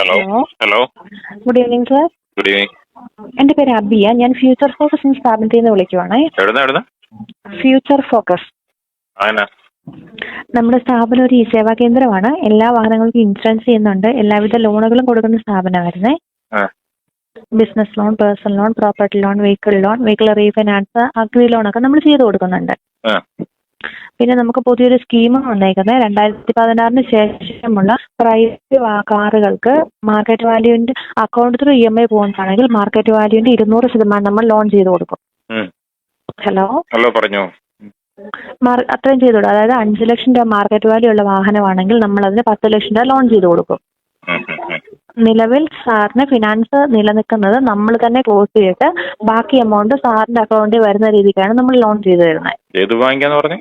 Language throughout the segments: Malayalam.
Hello hello good evening sir good evening എന്റെ പേര് അബിയ. ഞാൻ ഫ്യൂച്ചർ ഫോക്കസ് എന്ന സ്ഥാപനത്തിൽ നിന്ന് വിളിക്കുവാണേ. ഫ്യൂച്ചർ ഫോക്കസ് നമ്മുടെ സ്ഥാപനം ഒരു ഇ സേവാ കേന്ദ്രമാണ്. എല്ലാ വാഹനങ്ങൾക്കും ഇൻഷുറൻസ് ചെയ്യുന്നുണ്ട്. എല്ലാവിധ ലോണുകളും കൊടുക്കുന്ന സ്ഥാപനമായിരുന്നേ. Business loan personal loan property loan vehicle loan vehicle refinance agri loan ഒക്കെ നമ്മൾ ചെയ്തു കൊടുക്കുന്നുണ്ട്. പിന്നെ നമുക്ക് പുതിയൊരു സ്കീം വന്നേക്കുന്നത് രണ്ടായിരത്തി പതിനാറിന് ശേഷമുള്ള പ്രൈവറ്റ് കാറുകൾക്ക് market വാല്യൂവിന്റെ account through E M I പോകുന്നതാണെങ്കിൽ market വാല്യൂവിന്റെ ഇരുന്നൂറ് ശതമാനം നമ്മൾ ലോൺ ചെയ്ത് കൊടുക്കും. ഹലോ? ഹലോ പറഞ്ഞു. അത്രയും ചെയ്തു കൊടുക്കും. അതായത് അഞ്ച് ലക്ഷം രൂപ മാർക്കറ്റ് വാല്യൂ ഉള്ള വാഹനമാണെങ്കിൽ നമ്മൾ അതിന് പത്ത് ലക്ഷം രൂപ ലോൺ ചെയ്ത് കൊടുക്കും. നിലവിൽ സാറിന് ഫിനാൻസ് നിലനിൽക്കുന്നത് നമ്മൾ തന്നെ ക്ലോസ് ചെയ്തിട്ട് ബാക്കി എമൗണ്ട് സാറിന്റെ അക്കൗണ്ടിൽ വരുന്ന രീതിക്കാണ് നമ്മൾ ലോൺ ചെയ്തു തരുന്നത്. ഏത് ബാങ്കാന്ന് പറഞ്ഞു?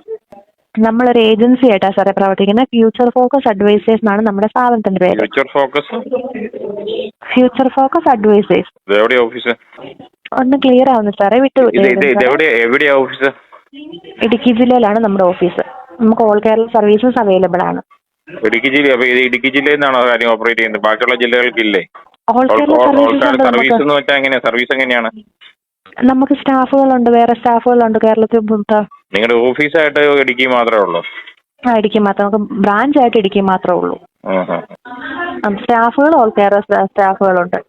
നമ്മളൊരു ഏജൻസി ആയിട്ടാണ് സാറേ പ്രവർത്തിക്കുന്നത്. ഫ്യൂച്ചർ ഫോക്കസ് അഡ്വൈസേഴ്സ് എന്നാണ് നമ്മുടെ സ്ഥാപനത്തിന്റെ പേര്. Future focus future focus advisors office ഒന്ന് ക്ലിയർ ആവുന്നു സാറേ വിട്ടു ഇടുക്കി ജില്ലയിലാണ് നമ്മുടെ ഓഫീസ് നമുക്ക് ഓൾ കേരള സർവീസസ് അവൈലബിൾ ആണ്. ഇടുക്കി ജില്ല അപ്പൊ ഇത് ഇടുക്കി ജില്ലയിൽ നിന്നാണോ കാര്യം ഓപ്പറേറ്റ് ചെയ്യുന്നത്? ബാക്കിയുള്ള ജില്ലകൾക്കില്ലേ? ഓൾ കേരള സർവീസ് എന്ന് വെച്ചാൽ എങ്ങനെയാ? സർവീസ് എങ്ങനെയാണ്? നമുക്ക് സ്റ്റാഫുകളുണ്ട് വേറെ സ്റ്റാഫുകളുണ്ട് കേരളത്തിൽ. നിങ്ങളുടെ ഓഫീസായിട്ട് ഇടുക്കി മാത്രമേ ഉള്ളൂ? ആ ഇടുക്കി മാത്രം. നമുക്ക് ബ്രാഞ്ച് ആയിട്ട് ഇടുക്കി മാത്രമേ ഉള്ളൂ. സ്റ്റാഫുകൾ ഓൾ കേരള സ്റ്റാഫുകളുണ്ട്.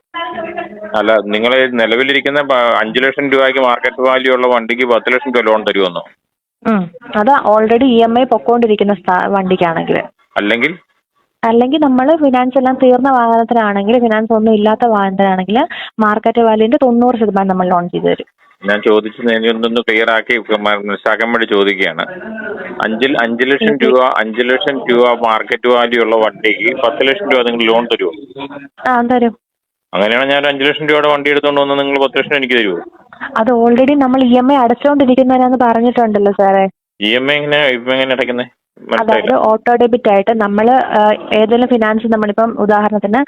അല്ല നിങ്ങൾ നിലവിലിരിക്കുന്ന അഞ്ചു ലക്ഷം രൂപയ്ക്ക് മാർക്കറ്റ് വാല്യൂ ഉള്ള വണ്ടിക്ക് പത്ത് ലക്ഷം രൂപ ലോൺ തരുമെന്നോ. അത് ഓൾറെഡി ഇ എം ഐ പൊക്കോണ്ടിരിക്കുന്ന വണ്ടിക്കാണെങ്കിൽ അല്ലെങ്കിൽ? അല്ലെങ്കിൽ നമ്മൾ ഫിനാൻസ് എല്ലാം തീർന്ന വാഹനത്തിനാണെങ്കിൽ ഫിനാൻസ് ഒന്നും ഇല്ലാത്ത വാഹനത്തിനാണെങ്കിൽ മാർക്കറ്റ് വാല്യൂന്റെ തൊണ്ണൂറ് ശതമാനം നമ്മൾ ലോൺ ചെയ്തു തരും. ഞാൻ ചോദിച്ചത് എനിക്കൊന്ന് ക്ലിയർ ആക്കി ശകം വഴി ചോദിക്കുകയാണ്. അഞ്ചിൽ അഞ്ച് ലക്ഷം രൂപ അഞ്ച് ലക്ഷം രൂപ മാർക്കറ്റ് വാല്യൂ ഉള്ള വണ്ടിക്ക് പത്ത് ലക്ഷം രൂപ നിങ്ങൾ ലോൺ തരുമോ ആ തരും. അങ്ങനെയാണ് ഞാൻ അഞ്ച് ലക്ഷം രൂപയുടെ വണ്ടി എടുത്തോണ്ട് വന്ന് നിങ്ങൾ പത്ത് ലക്ഷം എനിക്ക് തരുമോ അത് ഓൾറെഡി നമ്മൾ ഇ എം ഐ അടച്ചുകൊണ്ടിരിക്കുന്നതിനാന്ന് പറഞ്ഞിട്ടുണ്ടല്ലോ സാറേ. ഇ എം ഐ എങ്ങനെ ഇപ്പം എങ്ങനെ അടയ്ക്കുന്നത് അതായത് ഓട്ടോ ഡെബിറ്റ് ആയിട്ട് നമ്മൾ ഏതെങ്കിലും ഫിനാൻസ് നമ്മളിപ്പം ഉദാഹരണത്തിന്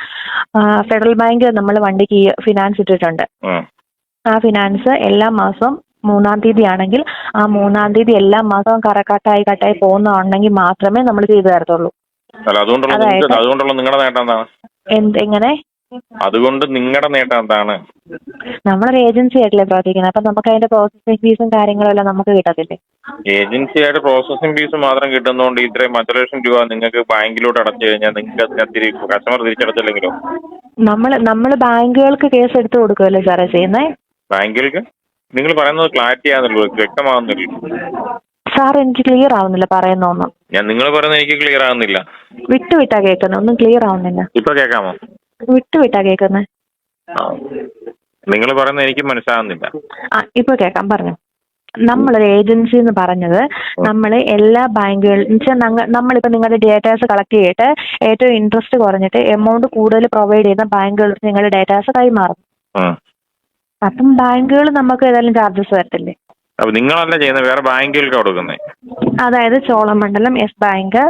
ഫെഡറൽ ബാങ്ക് നമ്മൾ വണ്ടിക്ക് ഫിനാൻസ് ഇട്ടിട്ടുണ്ട്. ആ. ഫിനാൻസ് എല്ലാ മാസവും മൂന്നാം തീയതി ആണെങ്കിൽ ആ മൂന്നാം തീയതി എല്ലാ മാസവും കറക്കാട്ടായി കട്ടായി പോകുന്നുണ്ടെങ്കിൽ മാത്രമേ നമ്മൾ ചെയ്തു തരത്തുള്ളൂ. അതുകൊണ്ടുള്ള നിങ്ങളുടെ നേട്ടം എന്താണ്? എന്ത് എങ്ങനെ? അതുകൊണ്ട് നിങ്ങളുടെ നേട്ടം എന്താണ്? നമ്മളൊരു ഏജൻസി ആയിട്ടല്ലേ പ്രവർത്തിക്കുന്നത് അപ്പൊ നമുക്ക് അതിന്റെ പ്രോസസ്സിംഗ് ഫീസും കാര്യങ്ങളും എല്ലാം നമുക്ക് കിട്ടത്തില്ലേ? ഏജൻസി ആയിട്ട് പ്രോസസ്സിംഗ് ഫീസ് മാത്രം കിട്ടുന്നതുകൊണ്ട് ഇത്രയും പത്ത് ലക്ഷം രൂപ നിങ്ങൾക്ക് ബാങ്കിലോട്ട് അടച്ചു കഴിഞ്ഞാൽ നിങ്ങൾക്ക് അതിനകത്ത് കസ്റ്റമർ തിരിച്ചടച്ചില്ലെങ്കിലോ? നമ്മൾ നമ്മൾ ബാങ്കുകൾക്ക് കേസ് എടുത്ത് കൊടുക്കുമല്ലോ സാറേ ചെയ്യുന്നേ? ബാങ്കുകൾക്ക് നിങ്ങൾ പറയുന്നത് ക്ലാരിറ്റി ആകുന്നുള്ളൂ വ്യക്തമാകുന്നില്ല സാർ എനിക്ക് ക്ലിയർ ആവുന്നില്ല പറയുന്നൊന്നും ഞാൻ നിങ്ങൾ പറയുന്നത് എനിക്ക് ക്ലിയർ ആകുന്നില്ല വിട്ടു വിട്ടാ കേൾക്കുന്നത് ഒന്നും ക്ലിയർ ആവുന്നില്ല. ഇപ്പൊ കേൾക്കാമോ? വിട്ടു വിട്ടാ നിങ്ങൾ പറയുന്നത് എനിക്ക് മനസ്സിലാകുന്നില്ല ആ ഇപ്പൊ കേൾക്കാം പറഞ്ഞു. നമ്മളൊരു ഏജൻസി എന്ന് പറഞ്ഞത് നമ്മൾ എല്ലാ ബാങ്കുകളിൽ വെച്ചാൽ നമ്മളിപ്പോൾ നിങ്ങളുടെ ഡേറ്റാസ് കളക്ട് ചെയ്തിട്ട് ഏറ്റവും ഇൻട്രസ്റ്റ് കുറഞ്ഞിട്ട് എമൗണ്ട് കൂടുതൽ പ്രൊവൈഡ് ചെയ്യുന്ന ബാങ്കുകൾക്ക് നിങ്ങളുടെ ഡേറ്റാസ് കൈമാറും. അപ്പം ബാങ്കുകൾ നമുക്ക് ഏതായാലും ചാർജസ് വരത്തില്ലേ? അപ്പൊ നിങ്ങളല്ല ചെയ്യുന്നത് വേറെ ബാങ്കുകൾക്ക് കൊടുക്കുന്നത് അതായത് ചോളമണ്ഡലം എസ് ബാങ്ക്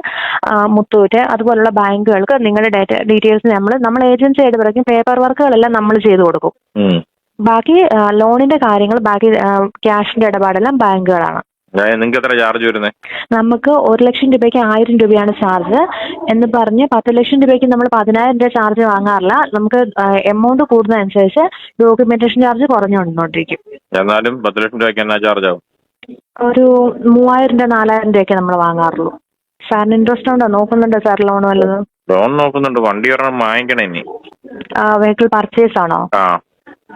മുത്തൂറ്റ് അതുപോലുള്ള ബാങ്കുകൾക്ക് നിങ്ങളുടെ ഡേറ്റ ഡീറ്റെയിൽസ് നമ്മൾ നമ്മൾ ഏജൻസി ആയിട്ട് പറയും പേപ്പർ വർക്കുകളെല്ലാം നമ്മൾ ചെയ്തു കൊടുക്കും. ബാക്കി ലോണിന്റെ കാര്യങ്ങൾ ബാക്കി ക്യാഷിന്റെ ഇടപാടെല്ലാം ബാങ്കുകളാണ്. നിങ്ങൾക്ക് എത്ര ചാർജ് വരുന്നത് നമുക്ക് ഒരു ലക്ഷം രൂപയ്ക്ക് ആയിരം രൂപയാണ് ചാർജ്. എന്ന് പറഞ്ഞ് പത്ത് ലക്ഷം രൂപയ്ക്ക് നമ്മൾ പതിനായിരം രൂപ ചാർജ് വാങ്ങാറില്ല. നമുക്ക് എമൗണ്ട് കൂടുന്നതനുസരിച്ച് ഡോക്യുമെന്റേഷൻ ചാർജ് കുറഞ്ഞു വന്നുകൊണ്ടിരിക്കും എന്നാലും പത്ത് ലക്ഷം രൂപയ്ക്ക് എന്നാ ചാർജ് ആവും ഒരു മൂവായിരം രൂപ നാലായിരം രൂപയൊക്കെ നമ്മൾ വാങ്ങാറുള്ളൂ. സാറിന് ഇൻട്രസ്റ്റ് ഉണ്ടോ? നോക്കുന്നുണ്ടോ സാർ ലോൺ വല്ലതും? ലോൺ നോക്കുന്നുണ്ട്. വണ്ടി ഒരെണ്ണം വാങ്ങിക്കണേ ഇനി. വെഹിക്കിൾ പർച്ചേസ് ആണോ? ആ.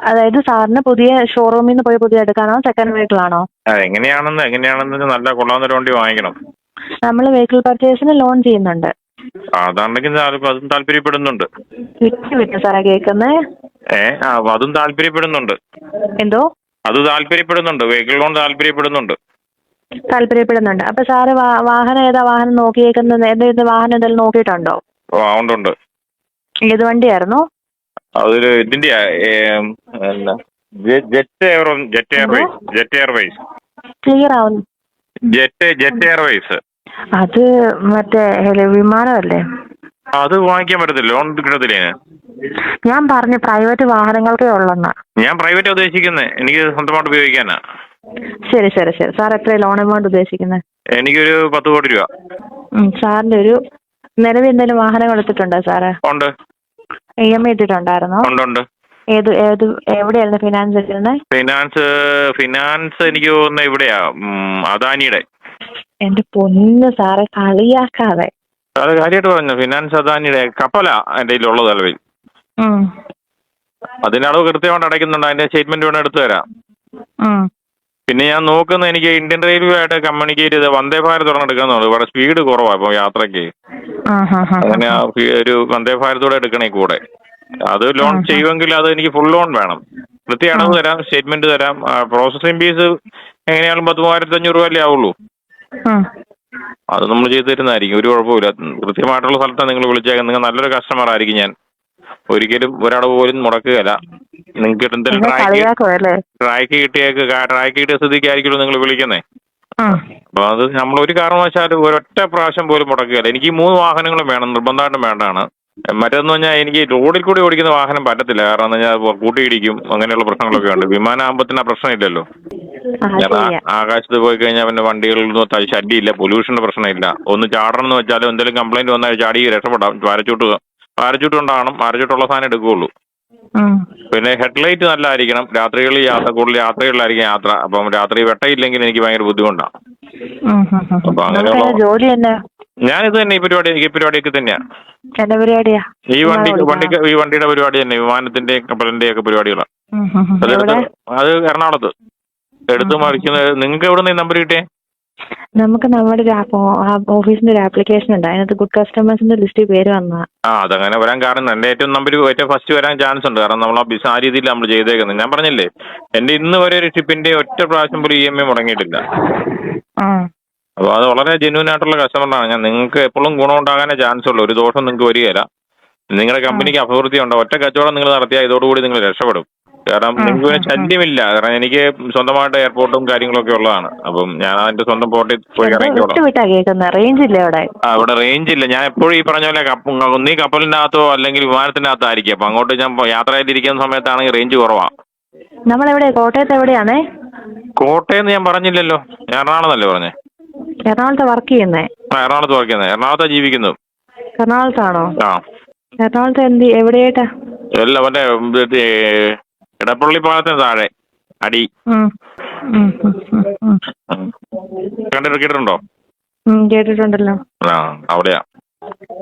അതായത് സാറിന് പുതിയ ഷോറൂമിൽ നിന്ന് പോയി പുതിയ എടുക്കാനോ സെക്കൻഡ് വെഹിക്കിൾ ആണോ ആ, എങ്ങനെയാണെന്ന് എങ്ങനെയാണെന്ന് നല്ല കൊള്ളാവുന്നൊരു വണ്ടി വാങ്ങിക്കണം. നമ്മൾ വെഹിക്കിൾ പർച്ചേസിന് ലോൺ ചെയ്യുന്നുണ്ട്. ആ, അതാണെങ്കിൽ താല്പ- അതും താല്പര്യപ്പെടുന്നുണ്ട്. വിട്ട് വിട്ട് സാറേ കേൾക്കുന്നേ? ഏ ആ അതും താല്പര്യപ്പെടുന്നുണ്ട്. എന്തോ? അത് താല്പര്യപ്പെടുന്നുണ്ട് വെഹിക്കിൾ ലോൺ താല്പര്യപ്പെടുന്നുണ്ട്. താല്പര്യപ്പെടുന്നുണ്ട്. അപ്പൊ സാറ് വാ- വാഹനം ഏതാ വാഹനം നോക്കിയേക്കുന്നത്? ഏത് വാഹനം എന്തെങ്കിലും നോക്കിയിട്ടുണ്ടോ? ഉണ്ട് ഉണ്ട്. ഏത് വണ്ടിയായിരുന്നു? അതൊരു ഇതിന്റെ Jet Air Jet Airways Jet Airways. Clear ആവുന്നു. Jet Jet Airways. അത് മറ്റേ വിമാനമല്ലേ? അത് വാങ്ങിക്കാൻ പറ്റത്തില്ല ലോൺ കിട്ടത്തില്ലേ ഞാൻ പറഞ്ഞു പ്രൈവറ്റ് വാഹനങ്ങൾക്കേ ഉള്ളെന്ന്. ഞാൻ പ്രൈവറ്റ് ഉദ്ദേശിക്കുന്നത് എനിക്ക് സ്വന്തമായിട്ട് ഉപയോഗിക്കാനാ. ശരി ശരി ശരി. സാർ എത്ര ലോൺ എമൗണ്ട് ഉദ്ദേശിക്കുന്നത് എനിക്കൊരു പത്ത് കോടി രൂപ. സാറിന്റെ ഒരു നിലവിൽ എന്തെങ്കിലും വാഹനം എടുത്തിട്ടുണ്ടോ സാറ്? ഉണ്ട്. ഇ എം ഐ ഇട്ടിട്ടുണ്ടായിരുന്നോ? ഉണ്ട് ഏത് ഏത് എവിടെയായിരുന്നു ഫിനാൻസ് ഇട്ടിരുന്നത് ഫിനാൻസ് ഫിനാൻസ് എനിക്ക് തോന്നുന്നത് ഇവിടെയാ. അദാനിയുടെ. എന്റെ പൊന്ന് സാറെ കളിയാക്കാതെ. സാറ് കാര്യമായിട്ട് പറഞ്ഞു? ഫിനാൻസ് അദാനിയുടെ. കപ്പലാ എന്റെ കയ്യിലുള്ളത് നിലവിൽ. ഉം, അതിന്റെ അളവ് കൃത്യമായിട്ട് അടയ്ക്കുന്നുണ്ട്. അതിന്റെ സ്റ്റേറ്റ്മെന്റ് വേണം എടുത്തു തരാം. പിന്നെ ഞാൻ നോക്കുന്നത് എനിക്ക് ഇന്ത്യൻ റെയിൽവേ ആയിട്ട് കമ്മ്യൂണിക്കേറ്റ് ചെയ്ത് വന്ദേ ഭാരത് ഒരെണ്ണം എടുക്കാന്നുള്ളൂ ഇവിടെ സ്പീഡ് കുറവാ ഇപ്പൊ യാത്രയ്ക്ക്. അങ്ങനെ ഒരു വന്ദേ ഭാരതോടെ എടുക്കണേ കൂടെ. അത് ലോൺ. ചെയ്യുമെങ്കിൽ അത് എനിക്ക് ഫുൾ ലോൺ വേണം. കൃത്യ അടവ് തരാം സ്റ്റേറ്റ്മെന്റ് തരാം. പ്രോസസിംഗ് ഫീസ് എങ്ങനെയാലും പത്ത് മൂവായിരത്തി അഞ്ഞൂറ് രൂപ അല്ലേ ആവുള്ളൂ അത് നമ്മൾ ചെയ്തു തരുന്നതായിരിക്കും. ഒരു കുഴപ്പമില്ല കൃത്യമായിട്ടുള്ള സ്ഥലത്താണ് നിങ്ങൾ വിളിച്ചേക്കാൻ നിങ്ങൾ നല്ലൊരു കസ്റ്റമർ ആയിരിക്കും ഞാൻ. ഒരിക്കലും ഒരാൾ പോലും മുടക്കുകയല്ല. നിങ്ങൾക്ക് എന്തെങ്കിലും ട്രാക്ക് കിട്ടിയേക്ക് ട്രാക്ക് കിട്ടിയ സ്ഥിതിക്കായിരിക്കുമല്ലോ നിങ്ങൾ വിളിക്കുന്നേ. അപ്പൊ അത് നമ്മൾ ഒരു കാരണവശാലും ഒരൊറ്റ പ്രാവശ്യം പോലും മുടക്കുകയല്ല. എനിക്ക് ഈ മൂന്ന് വാഹനങ്ങളും വേണം നിർബന്ധമായിട്ടും വേണ്ടതാണ് മറ്റൊന്ന് പറഞ്ഞാൽ എനിക്ക് റോഡിൽ കൂടി ഓടിക്കുന്ന വാഹനം പറ്റത്തില്ല. കാരണം എന്ന് പറഞ്ഞാൽ കൂട്ടിയിടിക്കും അങ്ങനെയുള്ള പ്രശ്നങ്ങളൊക്കെ ഉണ്ട്. വിമാനാകുമ്പത്തിന് ആ പ്രശ്നമില്ലല്ലോ ആകാശത്ത് പോയി കഴിഞ്ഞാൽ പിന്നെ വണ്ടികളിൽ നിന്ന് ശല്യമില്ല. പൊല്യൂഷന്റെ പ്രശ്നമില്ല. ഒന്ന് ചാടണം എന്ന് വെച്ചാലും എന്തെങ്കിലും കംപ്ലൈന്റ് വന്നാൽ ചാടി രക്ഷപ്പെടാം. പാരച്ചൂട്ട് പാരച്ചൂട്ട് ഉണ്ടാകണം പാരച്ചൂട്ടുള്ള സാധനം എടുക്കുകയുള്ളൂ. പിന്നെ ഹെഡ്ലൈറ്റ് നല്ലതായിരിക്കണം. രാത്രികളിൽ യാത്ര കൂടുതൽ യാത്രകളിലായിരിക്കും യാത്ര. അപ്പം രാത്രി വെട്ടയില്ലെങ്കിൽ എനിക്ക് ഭയങ്കര ബുദ്ധിമുട്ടാണ്. അപ്പൊ അങ്ങനെയുള്ള- നമുക്ക് ജോലി തന്നെ? ഞാനിത് തന്നെ ഈ പരിപാടി ഈ പരിപാടിയൊക്കെ തന്നെയാണ് ഈ വണ്ടി വണ്ടി ഈ വണ്ടിയുടെ പരിപാടി തന്നെ വിമാനത്തിന്റെയും കപ്പലിന്റെയും ഒക്കെ പരിപാടികളാണ് അത് എറണാകുളത്ത്. എടുത്തു മറിക്കുന്നത് നിങ്ങൾക്ക് എവിടെ നിന്ന് നമ്പർ കിട്ടിയേ? നമുക്ക് നമ്മുടെ ഒരു ആപ്പ് ഓഫീസിന്റെ ഒരു ആപ്ലിക്കേഷൻ ഉണ്ട്. അതിനകത്ത് ഗുഡ് കസ്റ്റമേഴ്സിന്റെ ലിസ്റ്റിൽ പേര് വന്നതാ ആ അതങ്ങനെ വരാൻ കാരണം എന്റെ ഏറ്റവും നമ്പർ ഏറ്റവും ഫസ്റ്റ് വരാൻ ചാൻസ് ഉണ്ട്. കാരണം നമ്മൾ ആ ബിസ് ആ രീതിയിൽ നമ്മൾ ചെയ്തേക്കുന്നത്. ഞാൻ പറഞ്ഞില്ലേ എന്റെ ഇന്ന് വരെ ഒരു ഷിപ്പിന്റെ ഒറ്റ പ്രാവശ്യം പോലും ഇ എം ഐ മുടങ്ങിയിട്ടില്ല അപ്പോൾ അത് വളരെ ജെന്യൂൻ ആയിട്ടുള്ള കസ്റ്റമറാണ് ഞാൻ നിങ്ങൾക്ക് എപ്പോഴും ഗുണം ഗുണമുണ്ടാകാനേ ചാൻസ് ഉള്ളൂ. ഒരു ദോഷം നിങ്ങൾക്ക് വരികയില്ല. നിങ്ങളുടെ കമ്പനിക്ക് അഭിവൃദ്ധി ഉണ്ടോ ഒറ്റ കച്ചവടം നിങ്ങൾ നടത്തിയാൽ ഇതോടുകൂടി നിങ്ങൾ രക്ഷപ്പെടും. കാരണം നിങ്ങൾക്ക് പിന്നെ. ശല്യമില്ല. കാരണം എനിക്ക് സ്വന്തമായിട്ട് എയർപോർട്ടും കാര്യങ്ങളൊക്കെ ഉള്ളതാണ്. അപ്പം ഞാൻ അതിന്റെ സ്വന്തം പോർട്ടിൽ പോയി ഇറങ്ങിക്കോളാം വിട്ടു കേൾക്കുന്നത് റേഞ്ച് ഇല്ല അവിടെ? ആ ഇവിടെ റേഞ്ച് ഇല്ല. ഞാൻ എപ്പോഴും ഈ പറഞ്ഞ പോലെ കപ്പ ഒന്നീ കപ്പലിനകത്തോ അല്ലെങ്കിൽ വിമാനത്തിന്റെ വിമാനത്തിനകത്തായിരിക്കും. അപ്പൊ അങ്ങോട്ട് ഞാൻ പോ- യാത്രയിലിരിക്കുന്ന സമയത്താണെങ്കിൽ റേഞ്ച് കുറവാണ് നമ്മളെവിടെ? കോട്ടയത്ത് എവിടെയാണേ? കോട്ടയം ഞാൻ പറഞ്ഞില്ലല്ലോ. ഞാൻ എറണാകുളത്തല്ലേ പറഞ്ഞേ? എറണാകുളത്ത് വർക്ക് ചെയ്യുന്നേ? ആ എറണാകുളത്ത് വയ്ക്കുന്നത് എറണാകുളത്താണ് ജീവിക്കുന്നത്. എറണാകുളത്താണോ? ആ. എറണാകുളത്ത് എന്ത് എവിടെയായിട്ടാ? എല്ലാം മറ്റേ ഇത് ഇടപ്പള്ളി പാലത്തിന് താഴെ അടി. കണ്ടിട്ട് കേട്ടിട്ടുണ്ടോ കേട്ടിട്ടുണ്ടല്ലോ. ആ അവിടെയാ.